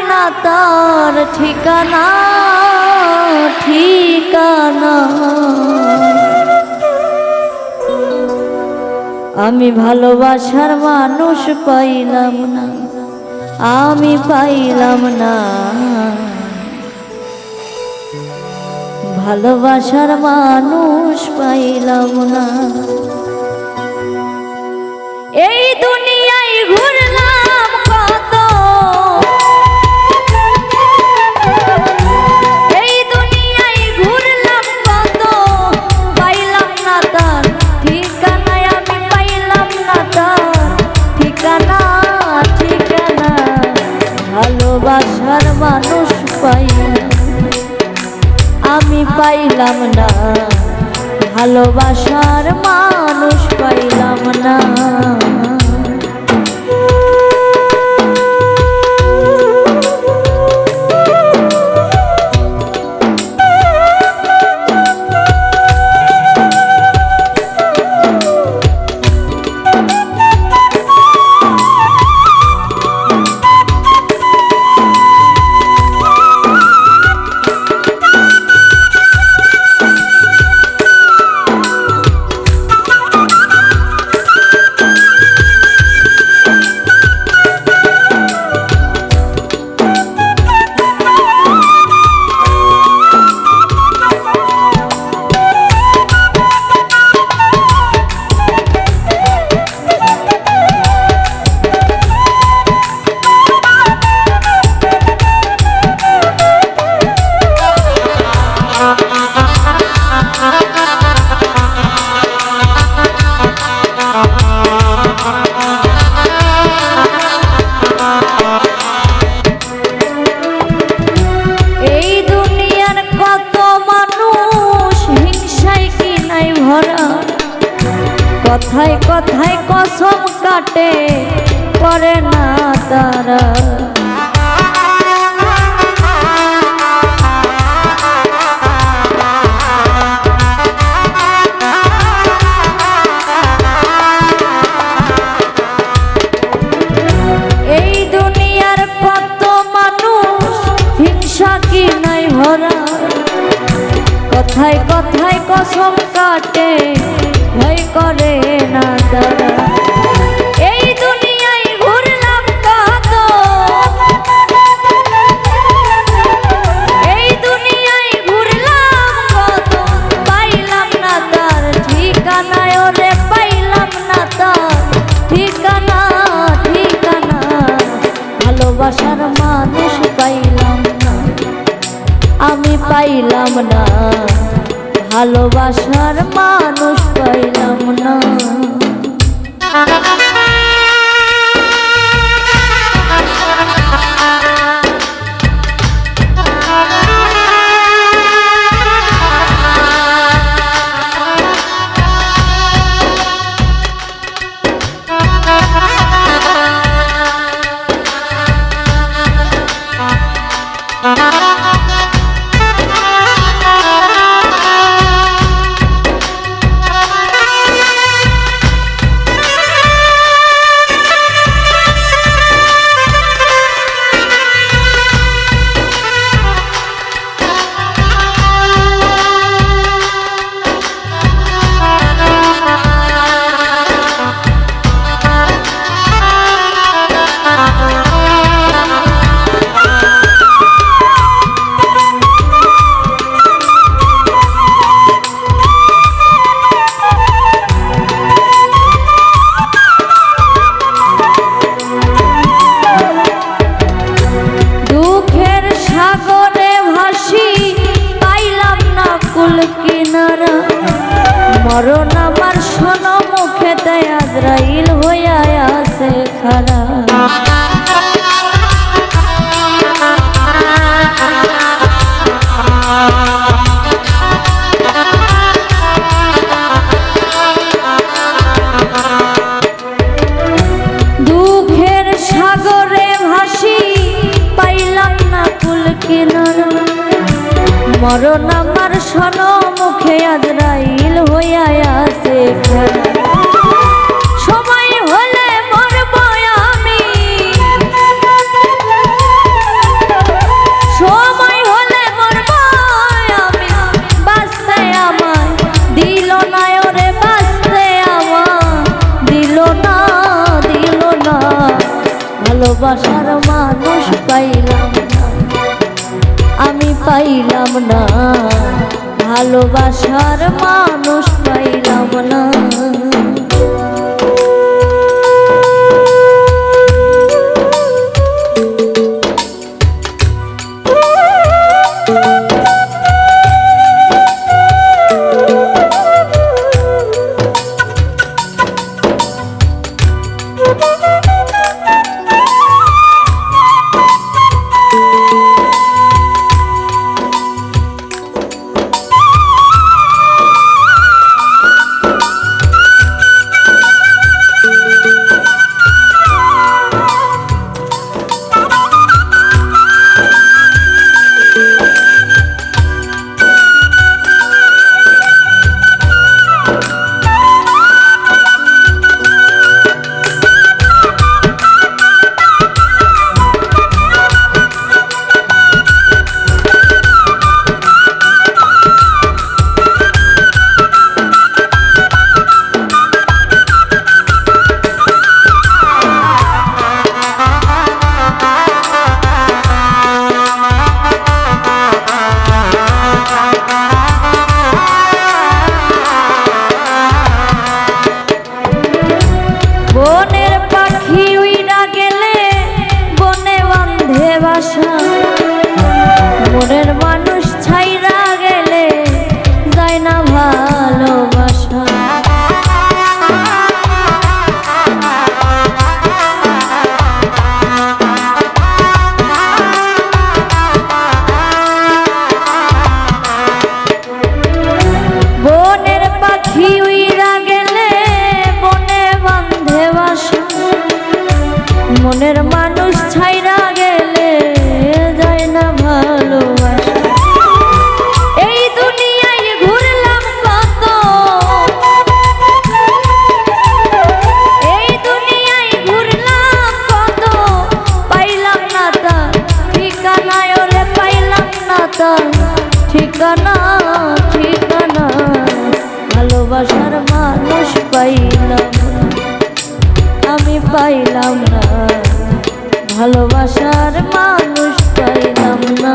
ঠিকানা তার ঠিকানা ঠিকানা। আমি ভালোবাসার মানুষ পাইলাম না, আমি পাইলাম না। ভালোবাসার মানুষ পাইলাম না। এই দুনিয়ায় ঘুরে পাইলাম না। ভালোবাসার মানুষ পাইলাম না। কথায় কথায় কসম কাটে করে না তারা। ভালোবাসার মানুষ পাইলাম না Uh-huh. মানুষ পাইলাম না। আমি পাইলাম না। ভালোবাসার মানুষ পাইলাম না। পাইলাম না। ভালোবাসার মানুষ পাইলাম না।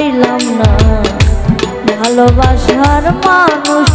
পাইলাম না। ভালোবাসার মানুষ